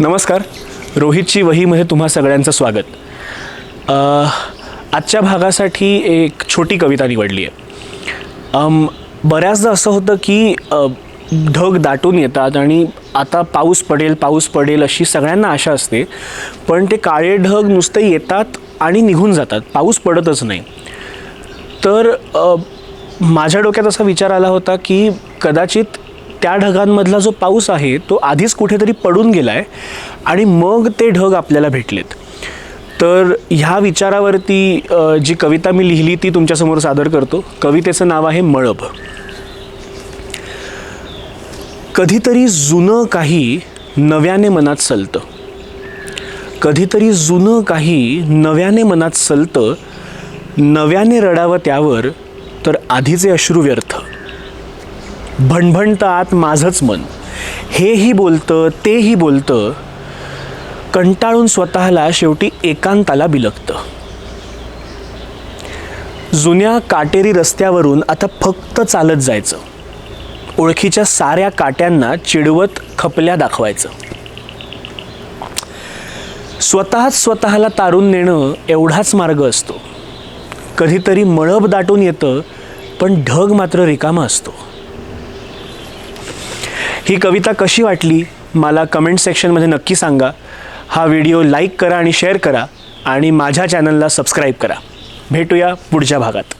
नमस्कार. रोहितची वहीमध्ये तुम्हा सगळ्यांचं स्वागत. आजच्या भागासाठी एक छोटी कविता निवडली आहे. बऱ्याचदा असं होतं की ढग दाटून येतात आणि आता पाऊस पडेल पाऊस पडेल अशी सगळ्यांना आशा असते. पण ते काळे ढग नुसते येतात आणि निघून जातात पाऊस पडतच नाही. तर माझ्या डोक्यात असा विचार आला होता की कदाचित त्या ढगांमधला जो पाऊस आहे तो आधीच कुठेतरी पडून गेला आहे आणि मग ते ढग आपल्याला भेटलेत. तर ह्या विचारावरती जी कविता मी लिहिली ती तुमच्यासमोर सादर करतो. कवितेचं नाव आहे मळब. कधीतरी जुनं काही नव्याने मनात सलतं. कधीतरी जुनं काही नव्याने मनात सलतं. नव्याने रडावं त्यावर तर आधीचे अश्रू व्यर्थ. भणभणतात आत माझंच मन. हेही बोलतं तेही बोलतं कंटाळून स्वतःला शेवटी एकांताला बिलगतं. जुन्या काटेरी रस्त्यावरून आता फक्त चालत जायचं. ओळखीच्या साऱ्या काट्यांना चिडवत खपल्या दाखवायचं. स्वतःच स्वतःला तारून नेणं एवढाच मार्ग असतो. कधीतरी मळब दाटून येतं पण ढग मात्र रिकामा असतो. ही कविता कशी वाटली मला कमेंट सेक्शनमध्ये नक्की सांगा. हा व्हिडिओ लाईक करा आणि शेअर करा आणि माझ्या चॅनलला सबस्क्राईब करा. भेटूया पुढच्या भागात.